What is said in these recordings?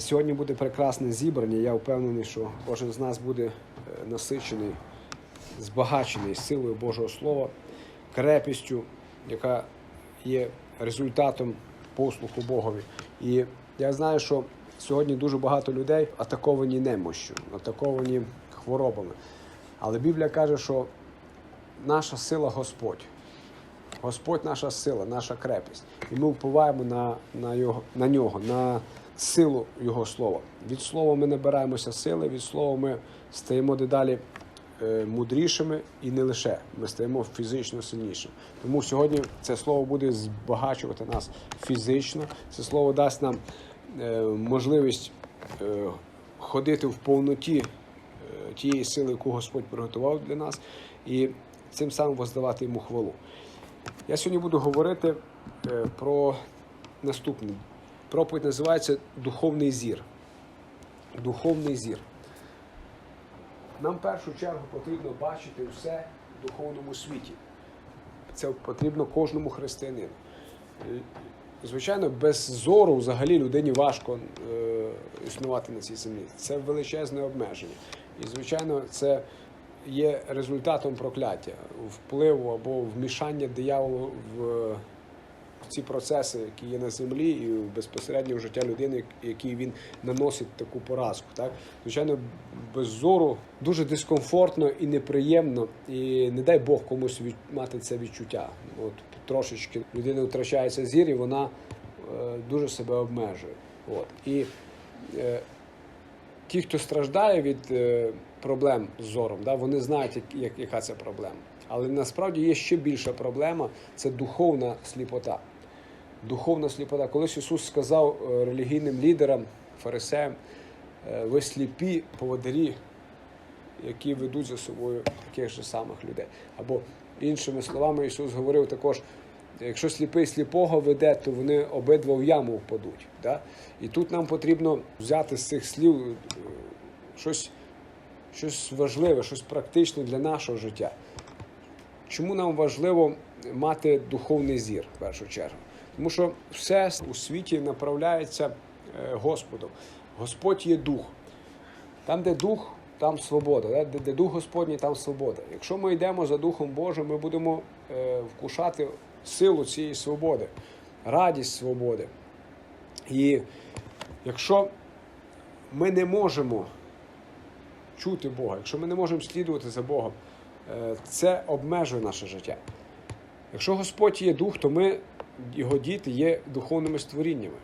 Сьогодні буде прекрасне зібрання. Я впевнений, що кожен з нас буде е, насичений, збагачений силою Божого Слова, крепістю, яка є результатом послуху Богові. І я знаю, що сьогодні дуже багато людей атаковані немощю, атаковані хворобами. Але Біблія каже, що наша сила Господь. Господь наша сила, наша крепість. І ми впливаємо на, на, його, на нього, на силу Його слова. Від слова ми набираємося сили, від слова ми стаємо дедалі е, мудрішими і не лише ми стаємо фізично сильнішими. Тому сьогодні це слово буде збагачувати нас фізично. Це слово дасть нам е, можливість е, ходити в повноті тієї сили, яку Господь приготував для нас, і цим самим воздавати йому хвалу. Я сьогодні буду говорити про наступне. Проповідь називається Духовний зір. Духовний зір. Нам в першу чергу потрібно бачити все в духовному світі. Це потрібно кожному християнину. Е, Звичайно, без зору взагалі людині важко е, існувати на цій землі. Це величезне обмеження. І, звичайно, це є результатом прокляття, впливу або вмішання дияволу в, в ці процеси, які є на землі, і безпосередньо в життя людини, якій він наносить таку поразку. Так? Звичайно, без зору дуже дискомфортно і неприємно, і не дай Бог комусь від, мати це відчуття. От трошечки людина втрачається зір, і вона е, дуже себе обмежує. От. І е, ті, хто страждає від е, проблем з зором, да, вони знають, як, як, яка це проблема. Але насправді є ще більша проблема це духовна сліпота. Духовна сліпота. Колись Ісус сказав е, релігійним лідерам, фарисеям, е, ви сліпі поводирі, які ведуть за собою таких же самих людей. Або іншими словами, Ісус говорив також. Якщо сліпий сліпого веде, то вони обидва в яму впадуть. Да? І тут нам потрібно взяти з цих слів е, щось, щось важливе, щось практичне для нашого життя. Чому нам важливо мати духовний зір в першу чергу? Тому що все у світі направляється е, Господом. Господь є дух. Там, де дух, там свобода. Де, де дух Господній, там свобода. Якщо ми йдемо за Духом Божим, ми будемо е, вкушати силу цієї свободи, радість свободи. І якщо ми не можемо чути Бога, якщо ми не можемо слідувати за Богом, е, це обмежує наше життя. Якщо Господь є дух, то ми, його діти, є духовними створіннями.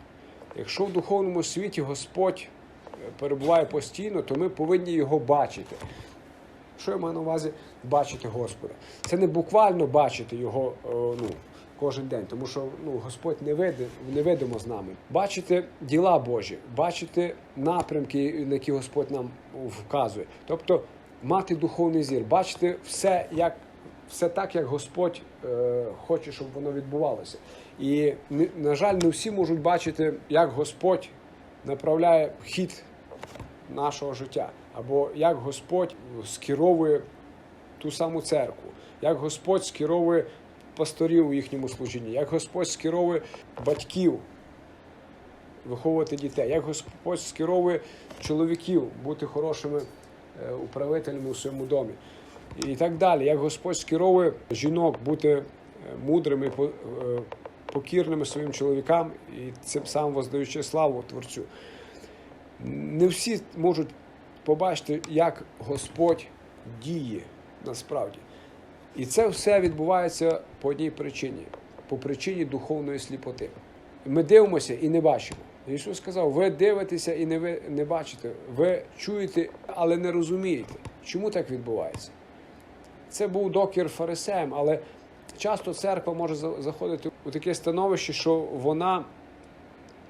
Якщо в духовному світі Господь е, перебуває постійно, то ми повинні його бачити. Що я маю на увазі бачити Господа? Це не буквально бачити його е, ну, кожен день, тому що ну, Господь не види, невидимо з нами. Бачити діла Божі, бачити напрямки, на які Господь нам вказує. Тобто мати духовний зір, бачити все, як, все так, як Господь е, хоче, щоб воно відбувалося. І, на жаль, не всі можуть бачити, як Господь направляє хід нашого життя, або як Господь скеровує ту саму церкву, як Господь скеровує пасторів у їхньому служінні, як Господь скеровує батьків виховувати дітей, як Господь скеровує чоловіків бути хорошими е, управителями у своєму домі. І так далі, як Господь скеровує жінок бути е, мудрими, е, покірними своїм чоловікам і цим самим воздаючи славу Творцю не всі можуть побачити, як Господь діє насправді. І це все відбувається по одній причині по причині духовної сліпоти. Ми дивимося і не бачимо. Ісус сказав: ви дивитеся і не, ви, не бачите, ви чуєте, але не розумієте. Чому так відбувається? Це був докір фарисеям, але часто церква може заходити у таке становище, що вона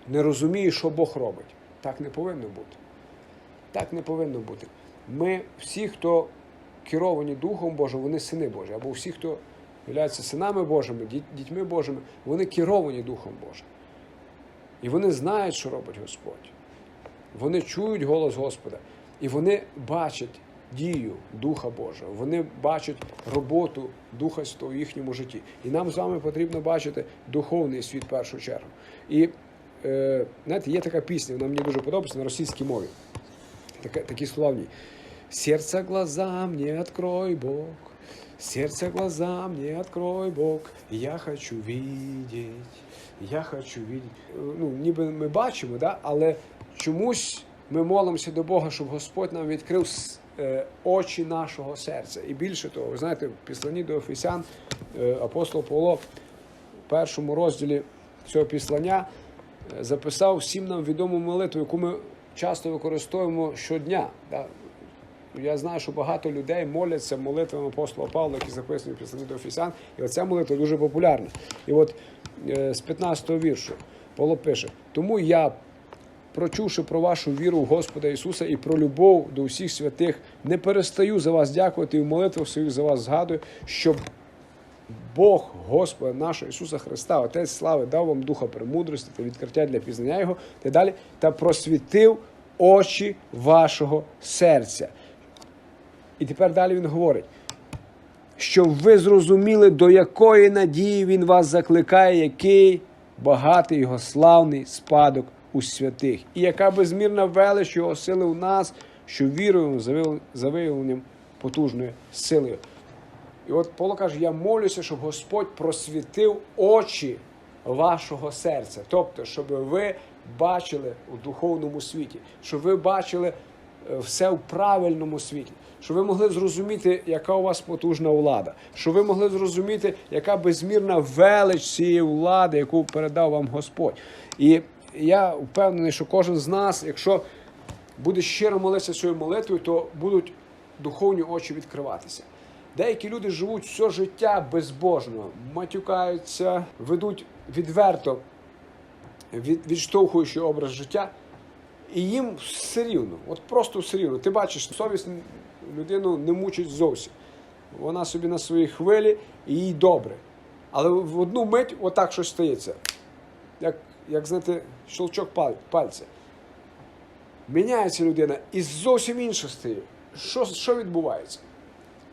не розуміє, що Бог робить. Так не повинно бути. Так не повинно бути. Ми всі, хто керовані Духом Божим, вони сини Божі, або всі, хто являються синами Божими, дітьми Божими, вони керовані Духом Божим. І вони знають, що робить Господь. Вони чують голос Господа, і вони бачать дію Духа Божого. Вони бачать роботу Духа Святого в їхньому житті. І нам з вами потрібно бачити духовний світ в першу чергу. І е, знаєте, є така пісня, вона мені дуже подобається на російській мові. Така, такі слова в ній. Сердце глаза мне открой, Бог. Сердце глаза мне открой, Бог. Я хочу видеть. Я хочу видеть. Е, Ну, ніби ми бачимо, да? але чомусь ми молимося до Бога, щоб Господь нам відкрив е, очі нашого серця. І більше того, ви знаєте, в післанні до Ефесян е, апостол Павло в першому розділі цього післання е, записав всім нам відому молитву, яку ми часто використовуємо щодня. Я знаю, що багато людей моляться молитвами апостола Павла, які записані в післанні до Ефесян, і оця молитва дуже популярна. І от з 15-го віршу Павло пише: Тому я, прочувши про вашу віру в Господа Ісуса і про любов до усіх святих, не перестаю за вас дякувати і в молитвах своїх за вас згадую, щоб Бог Господа нашого Ісуса Христа, Отець слави, дав вам духа премудрості та відкриття для пізнання Його та далі, та просвітив очі вашого серця. І тепер далі він говорить, щоб ви зрозуміли, до якої надії він вас закликає, який багатий його славний спадок у святих, і яка безмірна велич його сили в нас, що віруємо за виявленням потужною силою. І от Павло каже: я молюся, щоб Господь просвітив очі вашого серця. Тобто, щоб ви бачили у духовному світі, щоб ви бачили е, все в правильному світі, щоб ви могли зрозуміти, яка у вас потужна влада, щоб ви могли зрозуміти, яка безмірна велич цієї влади, яку передав вам Господь. І я впевнений, що кожен з нас, якщо буде щиро молитися цією молитвою, то будуть духовні очі відкриватися. Деякі люди живуть все життя безбожно, матюкаються, ведуть відверто від, відштовхуючи образ життя, і їм все рівно, от просто все рівно. Ти бачиш, совість людину не мучить зовсім. Вона собі на своїй хвилі і їй добре. Але в одну мить отак щось стається. Як, як знаєте, щелчок пальця. Міняється людина і зовсім інше стає. Що, що відбувається?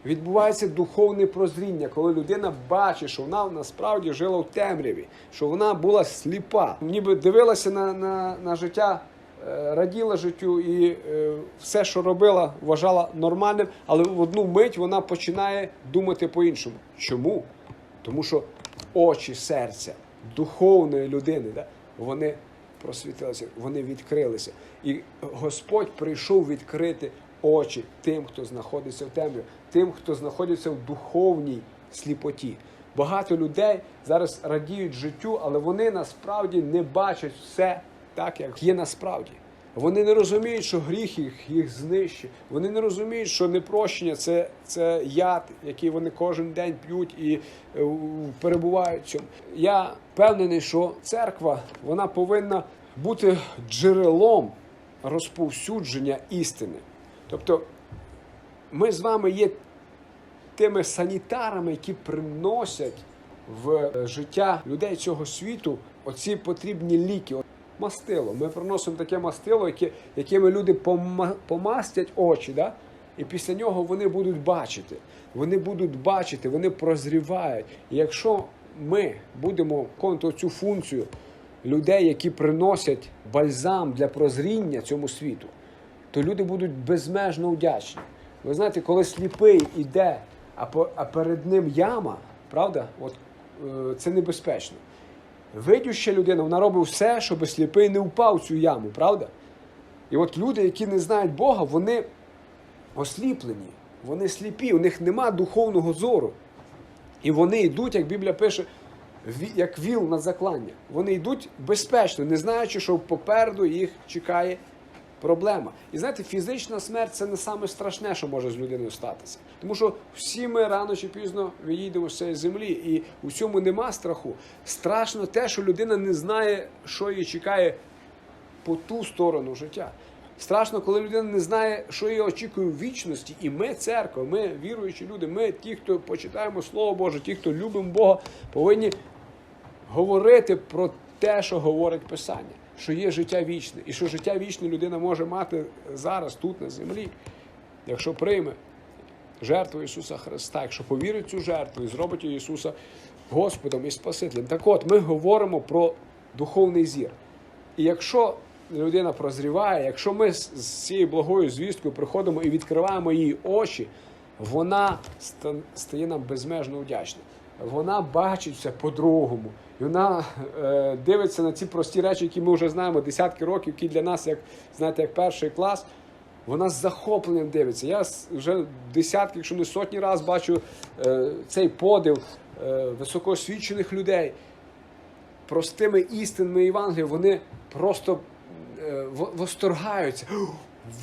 Відбувається духовне прозріння, коли людина бачить, що вона насправді жила в темряві, що вона була сліпа, ніби дивилася на, на, на життя, е, раділа життю і е, все, що робила, вважала нормальним, але в одну мить вона починає думати по-іншому. Чому? Тому що очі серця духовної людини, да, вони просвітилися, вони відкрилися. І Господь прийшов відкрити очі тим, хто знаходиться в темряві, тим, хто знаходиться в духовній сліпоті. Багато людей зараз радіють життю, але вони насправді не бачать все так, як є насправді. Вони не розуміють, що гріх їх, їх знищить. Вони не розуміють, що непрощення це, це яд, який вони кожен день п'ють і е, перебувають в цьому. Я впевнений, що церква вона повинна бути джерелом розповсюдження істини. Тобто ми з вами є тими санітарами, які приносять в е, життя людей цього світу оці потрібні ліки. Мастило. Ми приносимо таке мастило, яке, якими люди помастять очі, да? і після нього вони будуть бачити. Вони будуть бачити, вони прозрівають. І якщо ми будемо виконувати цю функцію людей, які приносять бальзам для прозріння цьому світу, то люди будуть безмежно вдячні. Ви знаєте, коли сліпий іде, а, перед ним яма, правда, от, е, це небезпечно. Видюща людина, вона робить все, щоб сліпий не впав в цю яму, правда? І от люди, які не знають Бога, вони осліплені, вони сліпі, у них нема духовного зору. І вони йдуть, як Біблія пише, як віл на заклання. Вони йдуть безпечно, не знаючи, що попереду їх чекає проблема. І знаєте, фізична смерть це не саме страшне, що може з людиною статися. Тому що всі ми рано чи пізно відійдемо з цієї землі, і у цьому нема страху. Страшно те, що людина не знає, що її чекає по ту сторону життя. Страшно, коли людина не знає, що її очікує в вічності. І ми, церква, ми віруючі люди, ми, ті, хто почитаємо Слово Боже, ті, хто любимо Бога, повинні говорити про те, що говорить Писання, що є життя вічне, і що життя вічне людина може мати зараз, тут, на землі, якщо прийме жертву Ісуса Христа, якщо повірить цю жертву і зробить Ісуса Господом і Спасителем. Так от, ми говоримо про духовний зір. І якщо людина прозріває, якщо ми з цією благою звісткою приходимо і відкриваємо її очі, вона стає нам безмежно вдячна. Вона бачить все по-другому. І вона е, дивиться на ці прості речі, які ми вже знаємо десятки років, які для нас, як знаєте, як перший клас. Вона з захопленням дивиться. Я вже десятки, якщо не сотні раз бачу е, цей подив е, високоосвічених людей простими істинами Євангелія, вони просто е, восторгаються.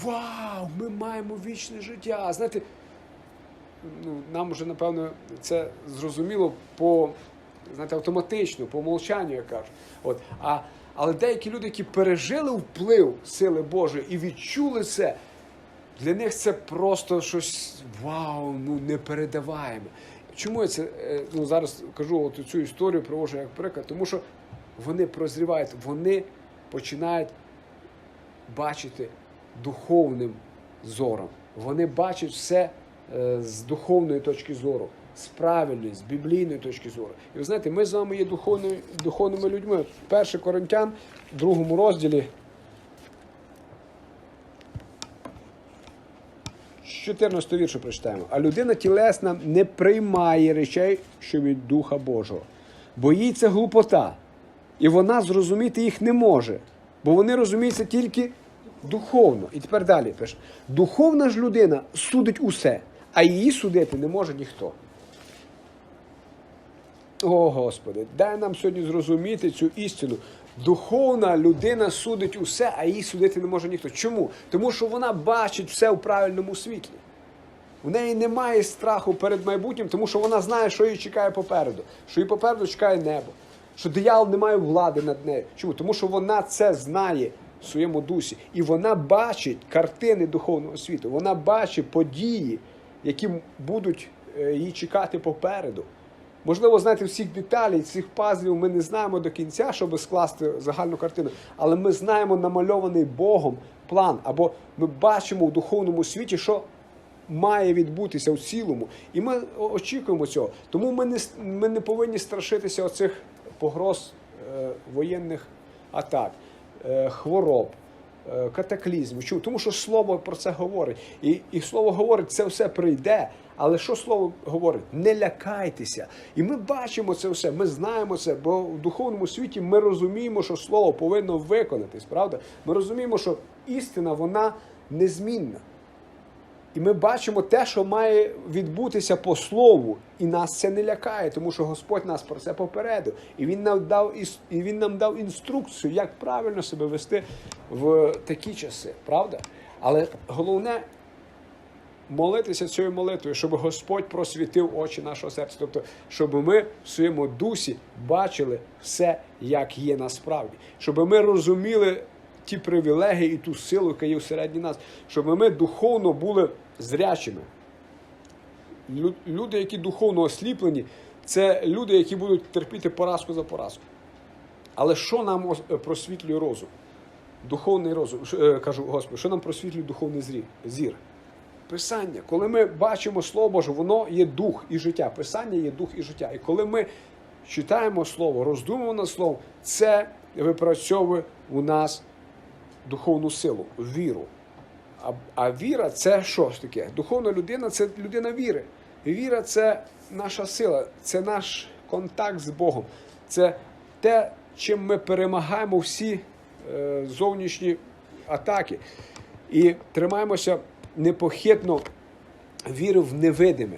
Вау! Ми маємо вічне життя. Знаєте, ну, нам вже, напевно, це зрозуміло по знаєте, автоматично, по умолчанню, я кажу. От. А, але деякі люди, які пережили вплив сили Божої і відчули це, для них це просто щось вау, ну непередаваємо. Чому я це е, ну, зараз кажу от цю історію, привожу як приклад? Тому що вони прозрівають, вони починають бачити духовним зором. Вони бачать все з духовної точки зору, з правильної, з біблійної точки зору. І ви знаєте, ми з вами є духовною, духовними людьми. Перший Коринтян, в другому розділі. з 14 віршу прочитаємо. А людина тілесна не приймає речей, що від Духа Божого, бо їй це глупота, і вона зрозуміти їх не може, бо вони розуміються тільки духовно. І тепер далі пише: духовна ж людина судить усе, а її судити не може ніхто. О Господи, дай нам сьогодні зрозуміти цю істину. Духовна людина судить усе, а її судити не може ніхто. Чому? Тому що вона бачить все у правильному світлі. В неї немає страху перед майбутнім, тому що вона знає, що її чекає попереду, що її попереду чекає небо, що диявол не має влади над нею. Чому? Тому що вона це знає в своєму дусі. І вона бачить картини духовного світу, вона бачить події, які будуть е, її чекати попереду. Можливо, знаєте, всіх деталей, цих пазлів ми не знаємо до кінця, щоб скласти загальну картину, але ми знаємо намальований Богом план, або ми бачимо в духовному світі, що має відбутися в цілому. І ми очікуємо цього. Тому ми не, ми не повинні страшитися оцих погроз е, воєнних атак, е, хвороб. Е, Катаклізмів. Чому? Тому що слово про це говорить. І, і слово говорить, це все прийде. Але що слово говорить? Не лякайтеся. І ми бачимо це все, ми знаємо це, бо в духовному світі ми розуміємо, що слово повинно виконатись, правда? Ми розуміємо, що істина вона незмінна. І ми бачимо те, що має відбутися по слову, і нас це не лякає, тому що Господь нас про це попередив. І Він нам дав і він нам дав інструкцію, як правильно себе вести в такі часи, правда? Але головне молитися цією молитвою, щоб Господь просвітив очі нашого серця. Тобто, щоб ми в своєму дусі бачили все, як є насправді, щоб ми розуміли ті привілегії і ту силу, яка є всередині нас, щоб ми духовно були зрячими. Люди, які духовно осліплені, це люди, які будуть терпіти поразку за поразку. Але що нам е, просвітлює розум? Духовний розум, е, кажу, Господи, що нам просвітлює духовний зір? Писання. Коли ми бачимо Слово Боже, воно є дух і життя. Писання є дух і життя. І коли ми читаємо Слово, роздумуємо над Словом, це випрацьовує у нас духовну силу, віру. А, а віра це що ж таке? Духовна людина це людина віри. Віра це наша сила, це наш контакт з Богом. Це те, чим ми перемагаємо всі е, зовнішні атаки. І тримаємося непохитно віри в невидиме.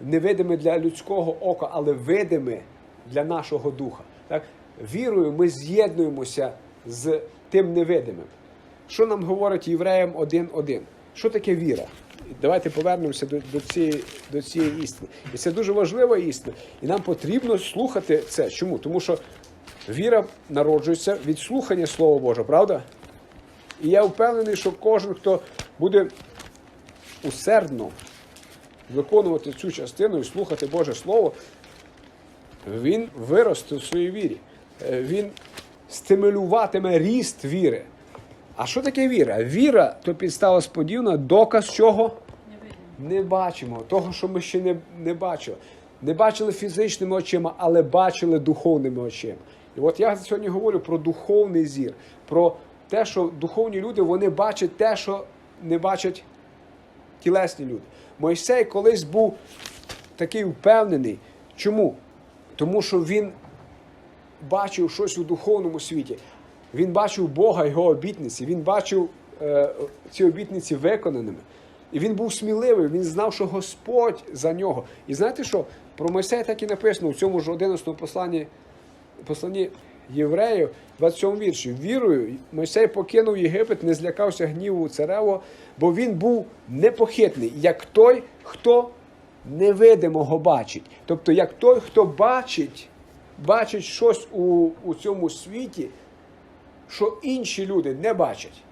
Невидиме для людського ока, але видиме для нашого духа. Так? Вірою ми з'єднуємося з тим невидимим. Що нам говорить євреям 1.1? Що таке віра? Давайте повернемося до, до, цієї, до цієї істини. І це дуже важлива істина. І нам потрібно слухати це. Чому? Тому що віра народжується від слухання Слова Божого, правда? І я впевнений, що кожен, хто буде усердно виконувати цю частину і слухати Боже Слово, він виросте в своїй вірі. Е, Він стимулюватиме ріст віри. А що таке віра? Віра то підстава сподівана, доказ чого не бачимо. Того, що ми ще не, не бачили. Не бачили фізичними очима, але бачили духовними очима. І от я сьогодні говорю про духовний зір, про те, що духовні люди вони бачать те, що не бачать тілесні люди. Мойсей колись був такий впевнений. Чому? Тому що він бачив щось у духовному світі. Він бачив Бога, його обітниці, він бачив е, ці обітниці виконаними. І він був сміливий, він знав, що Господь за нього. І знаєте що? Про Мойсея так і написано у цьому ж 11 посланні, посланні євреїв, 27 вірші. Вірою, Мойсей покинув Єгипет, не злякався гніву царево, бо він був непохитний, як той, хто невидимого бачить. Тобто, як той, хто бачить, бачить щось у, у цьому світі, що інші люди не бачать.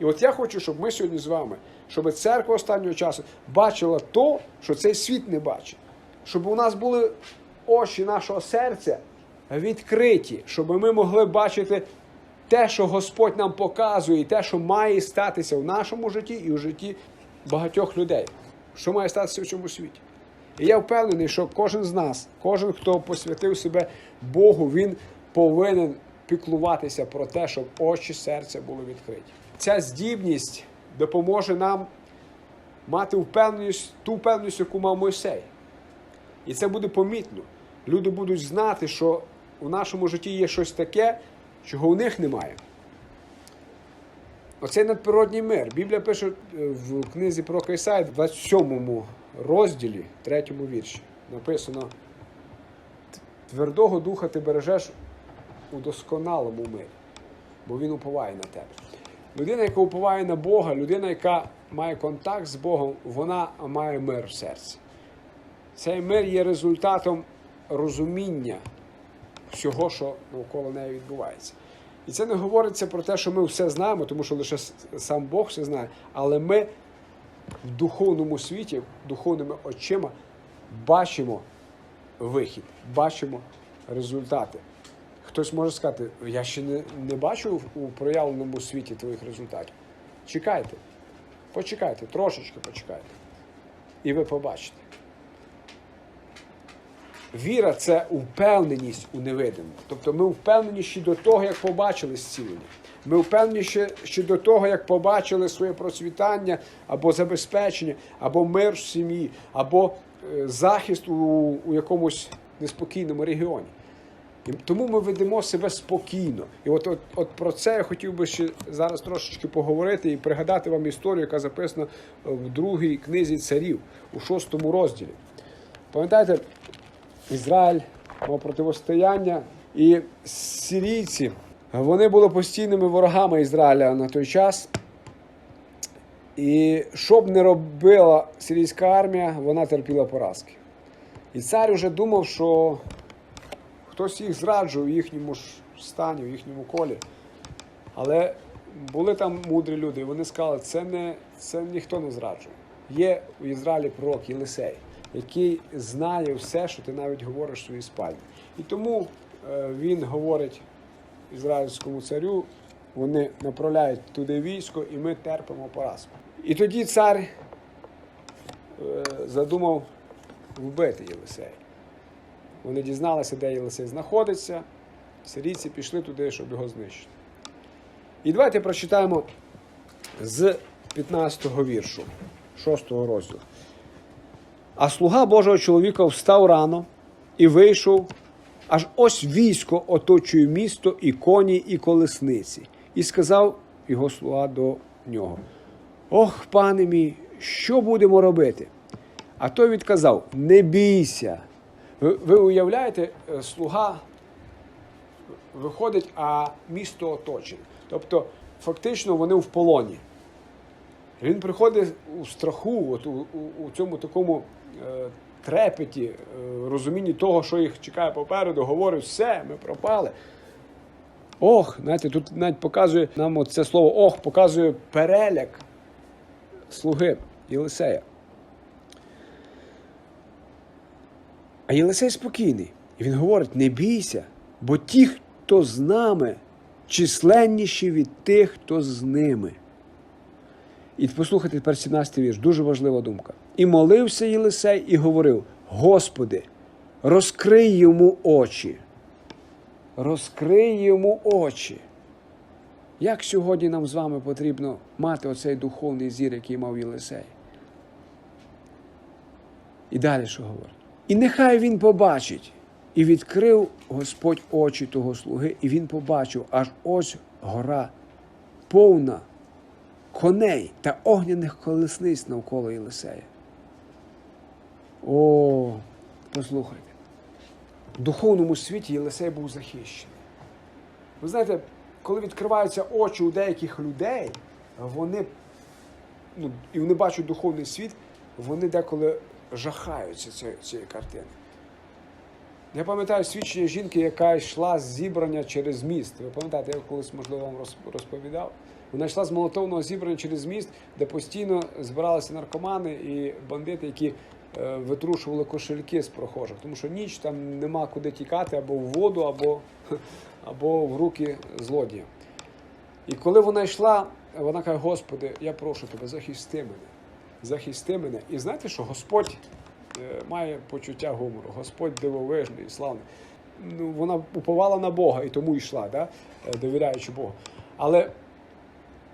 І от я хочу, щоб ми сьогодні з вами, щоб церква останнього часу бачила то, що цей світ не бачить. Щоб у нас були очі нашого серця відкриті, щоб ми могли бачити те, що Господь нам показує, і те, що має статися в нашому житті і в житті багатьох людей, що має статися в цьому світі. І я впевнений, що кожен з нас, кожен, хто посвятив себе Богу, він повинен піклуватися про те, щоб очі серця були відкриті. Ця здібність допоможе нам мати впевненість, ту впевненість, яку мав Мойсей. І це буде помітно. Люди будуть знати, що у нашому житті є щось таке, чого у них немає. Оцей надприродній мир. Біблія пише е, в книзі про Ісаї, 27 розділі, 3 вірші. Написано: Твердого духа ти бережеш у досконалому мирі, бо він уповає на тебе. Людина, яка уповає на Бога, людина, яка має контакт з Богом, вона має мир в серці. Цей мир є результатом розуміння всього, що навколо неї відбувається. І це не говориться про те, що ми все знаємо, тому що лише сам Бог все знає, але ми в духовному світі, духовними очима бачимо вихід, бачимо результати. Хтось може сказати, я ще не, не бачу у проявленому світі твоїх результатів. Чекайте, почекайте, трошечки почекайте. І ви побачите. Віра це впевненість у невидимому. Тобто ми впевнені ще до того, як побачили зцілення. Ми впевнені ще до того, як побачили своє процвітання або забезпечення, або мир в сім'ї, або е, захист у, у якомусь неспокійному регіоні. І тому ми ведемо себе спокійно. І от, от, от про це я хотів би ще зараз трошечки поговорити і пригадати вам історію, яка записана в другій книзі царів у шостому розділі. Пам'ятаєте, Ізраїль мав противостояння, і сирійці вони були постійними ворогами Ізраїля на той час. І що б не робила сирійська армія, вона терпіла поразки. І цар вже думав, що хтось їх зраджує в їхньому стані, в їхньому колі. Але були там мудрі люди, і вони сказали, це не це ніхто не зраджує. Є у Ізраїлі пророк Єлисей, який знає все, що ти навіть говориш в своїй спальні. І тому е, він говорить ізраїльському царю, вони направляють туди військо, і ми терпимо поразку. І тоді цар е, задумав вбити Єлисея. Вони дізналися, де Єлисей знаходиться. Сирійці пішли туди, щоб його знищити. І давайте прочитаємо з 15-го віршу, 6-го розділу. А слуга Божого чоловіка встав рано і вийшов, аж ось військо оточує місто, і коні, і колесниці. І сказав його слуга до нього: Ох, пане мій, що будемо робити? А той відказав: Не бійся. Ви, ви уявляєте, е, слуга виходить, а місто оточене. Тобто, фактично, вони в полоні. Він приходить у страху, от у, у, у цьому такому е, трепеті, е, розумінні того, що їх чекає попереду, говорить, все, ми пропали. Ох, знаєте, тут навіть показує нам це слово ох, показує переляк слуги Єлисея. А Єлисей спокійний. І він говорить: не бійся, бо ті, хто з нами, численніші від тих, хто з ними. І послухайте тепер 17 вірш, дуже важлива думка. І молився Єлисей і говорив: Господи, розкрий йому очі. розкрий йому очі. Як сьогодні нам з вами потрібно мати оцей духовний зір, який мав Єлисей? І далі що говорить? І нехай він побачить. І відкрив Господь очі того слуги, і він побачив, аж ось гора повна коней та огняних колесниць навколо Єлисея. О, послухайте. В духовному світі Єлисей був захищений. Ви знаєте, коли відкриваються очі у деяких людей, вони, ну, і вони бачать духовний світ, вони деколи жахаються цієї, цієї картини. Я пам'ятаю свідчення жінки, яка йшла з зібрання через міст. Ви пам'ятаєте, я колись, можливо, вам розповідав. Вона йшла з молотовного зібрання через міст, де постійно збиралися наркомани і бандити, які витрушували кошельки з прохожих. Тому що ніч там нема куди тікати або в воду, або, або в руки злодія. І коли вона йшла, вона каже: Господи, я прошу тебе, захисти мене. Захисти мене. І знаєте, що Господь е, має почуття гумору, Господь дивовижний, славний. Ну, вона уповала на Бога і тому йшла, да? е, довіряючи Богу. Але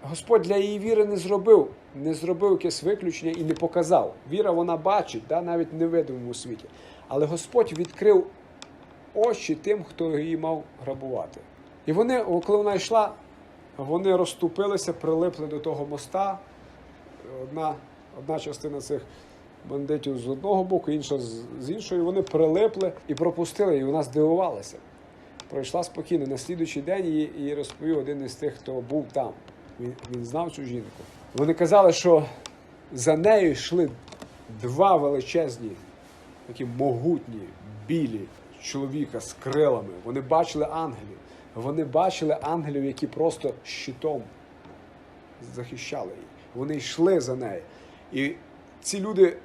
Господь для її віри не зробив, не зробив якесь виключення і не показав. Віра вона бачить, да, навіть в невидимому світі. Але Господь відкрив очі тим, хто її мав грабувати. І вони, коли вона йшла, вони розступилися, прилипли до того моста. Одна, одна частина цих бандитів з одного боку, інша з, з іншої. Вони прилипли і пропустили, і вона здивувалася. Пройшла спокійно. На слідуючий день їй, їй розповів один із тих, хто був там. Він, він знав цю жінку. Вони казали, що за нею йшли два величезні, такі могутні, білі чоловіка з крилами. Вони бачили ангелів. Вони бачили ангелів, які просто щитом захищали її. Вони йшли за нею. І ці люди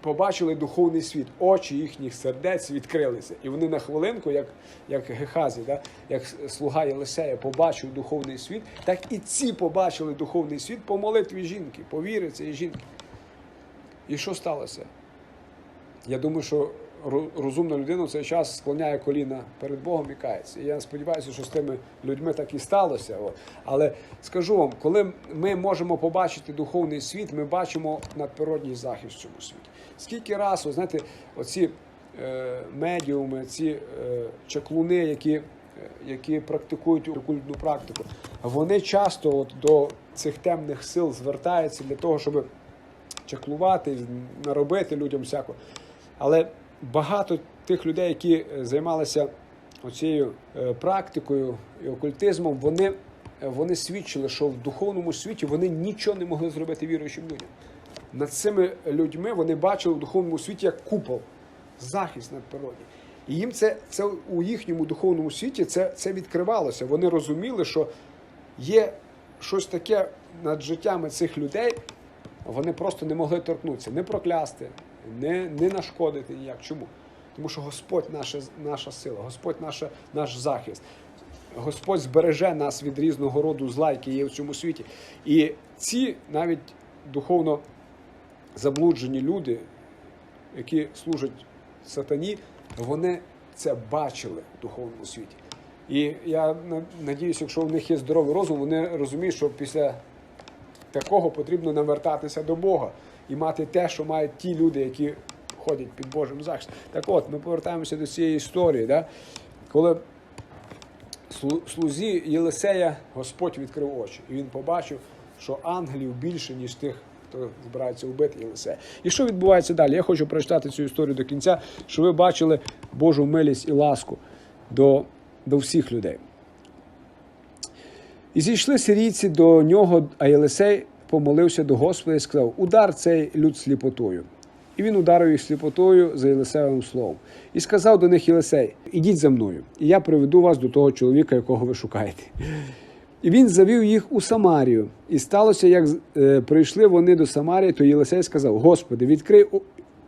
побачили духовний світ, очі їхніх сердець відкрилися. І вони на хвилинку, як, як Гехазі, да? як слуга Єлисея, побачив духовний світ, так і ці побачили духовний світ по молитві жінки, по віри цієї жінки. І що сталося? Я думаю, що розумна людина в цей час склоняє коліна перед Богом і кається. І я сподіваюся, що з тими людьми так і сталося. Але скажу вам, коли ми можемо побачити духовний світ, ми бачимо надприродній захист в цьому світі. Скільки разів, знаєте, оці е, медіуми, ці е, чаклуни, які, е, які практикують окультну практику, вони часто от до цих темних сил звертаються для того, щоб чаклувати, наробити людям всякого. Але багато тих людей, які е, займалися оцією е, практикою і окультизмом, вони, е, вони свідчили, що в духовному світі вони нічого не могли зробити віруючим людям. Над цими людьми вони бачили в духовному світі як купол, захист над природній. І їм це, це у їхньому духовному світі це, це відкривалося. Вони розуміли, що є щось таке над життями цих людей, вони просто не могли торкнутися, не проклясти, не, не нашкодити ніяк. Чому? Тому що Господь наша, наша сила, Господь наша, наш захист. Господь збереже нас від різного роду зла, які є в цьому світі. І ці навіть духовно заблуджені люди, які служать сатані, вони це бачили в духовному світі. І я на- надіюся, якщо в них є здоровий розум, вони розуміють, що після такого потрібно навертатися до Бога і мати те, що мають ті люди, які ходять під Божим захистом. Так от, ми повертаємося до цієї історії, да? коли слу- слузі Єлисея Господь відкрив очі, і він побачив, що ангелів більше, ніж тих, хто збирається вбити Єлисея. І що відбувається далі? Я хочу прочитати цю історію до кінця, щоб ви бачили Божу милість і ласку до, до всіх людей. І зійшли сирійці до нього, а Єлисей помолився до Господа і сказав: Удар цей люд сліпотою. І він ударив їх сліпотою за Єлисеєвим словом. І сказав до них Єлисей: Ідіть за мною, і я приведу вас до того чоловіка, якого ви шукаєте. І він завів їх у Самарію. І сталося, як е, прийшли вони до Самарії, то Єлисей сказав: Господи, відкрий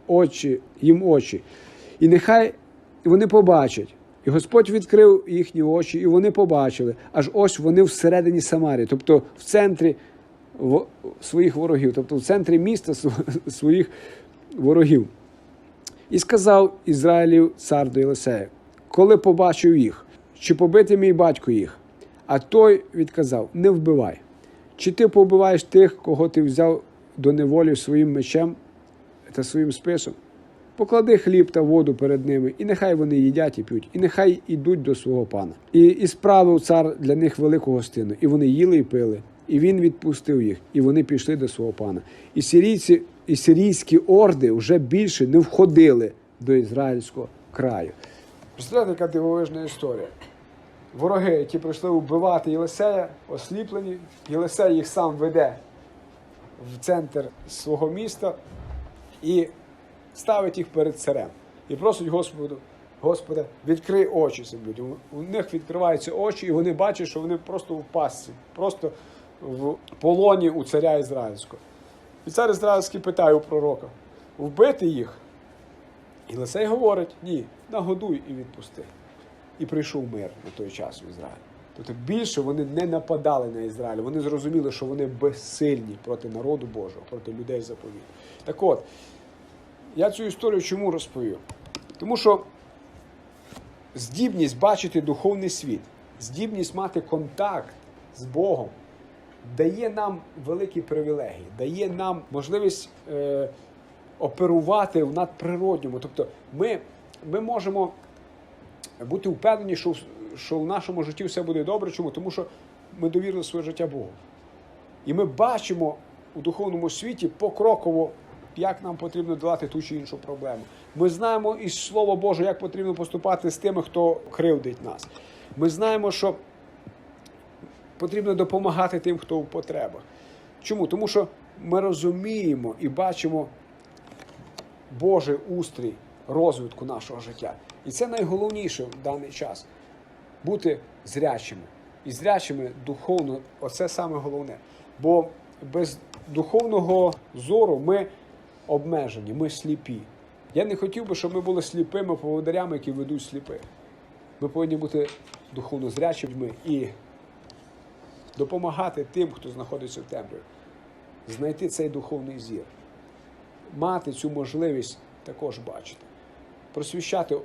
очі, їм очі, і нехай вони побачать. І Господь відкрив їхні очі, і вони побачили. Аж ось вони всередині Самарії, тобто в центрі своїх ворогів, тобто в центрі міста своїх ворогів. І сказав Ізраїлів цар до Єлисея, коли побачив їх, чи побити мій батько їх? А той відказав: Не вбивай. Чи ти побиваєш тих, кого ти взяв до неволі своїм мечем та своїм списом? Поклади хліб та воду перед ними, і нехай вони їдять і п'ють, і нехай ідуть до свого пана. І, і справив цар для них велику гостину, і вони їли і пили, і він відпустив їх, і вони пішли до свого пана. І сирійці, і сирійські орди вже більше не входили до ізраїльського краю. Представляєте, яка дивовижна історія. Вороги, які прийшли вбивати Єлисея, осліплені. Єлисей їх сам веде в центр свого міста і ставить їх перед царем. І просить Господу, Господа, відкрий очі цим людям. У них відкриваються очі, і вони бачать, що вони просто в пастці, просто в полоні у царя Ізраїльського. І цар Ізраїльський питає у пророка: вбити їх? І Лисей говорить: ні, нагодуй і відпусти. І прийшов мир на той час в Ізраїль. Тобто більше вони не нападали на Ізраїль. Вони зрозуміли, що вони безсильні проти народу Божого, проти людей заповіту. Так от, я цю історію чому розповів? Тому що здібність бачити духовний світ, здібність мати контакт з Богом дає нам великі привілегії, дає нам можливість е, оперувати в надприродньому. Тобто ми, ми можемо бути впевнені, що, що в нашому житті все буде добре. Чому? Тому що ми довірили своє життя Богу. І ми бачимо у духовному світі покроково, як нам потрібно долати ту чи іншу проблему. Ми знаємо із Слова Боже, як потрібно поступати з тими, хто кривдить нас. Ми знаємо, що потрібно допомагати тим, хто в потребах. Чому? Тому що ми розуміємо і бачимо Божий устрій розвитку нашого життя. І це найголовніше в даний час бути зрячими. І зрячими духовно, оце саме головне. Бо без духовного зору ми обмежені, ми сліпі. Я не хотів би, щоб ми були сліпими поводарями, які ведуть сліпих. Ми повинні бути духовно зрячими і допомагати тим, хто знаходиться в темряві, знайти цей духовний зір, мати цю можливість також бачити, просвіщати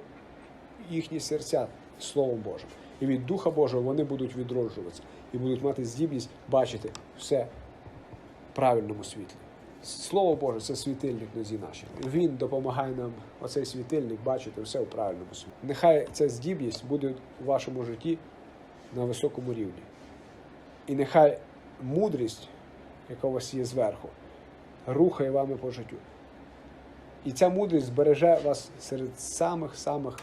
їхні серця Словом Божим. І від Духа Божого вони будуть відроджуватися і будуть мати здібність бачити все в правильному світлі. Слово Боже це світильник нозі наші. Він допомагає нам оцей світильник бачити все в правильному світлі. Нехай ця здібність буде у вашому житті на високому рівні. І нехай мудрість, яка у вас є зверху, рухає вами по життю. І ця мудрість збереже вас серед самих-самих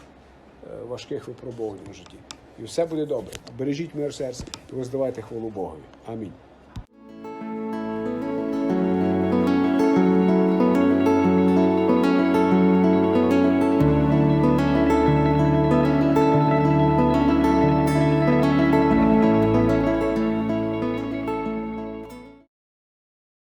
е, важких випробувань у житті. І все буде добре. Бережіть мир серця і воздавайте хвалу Богові. Амінь.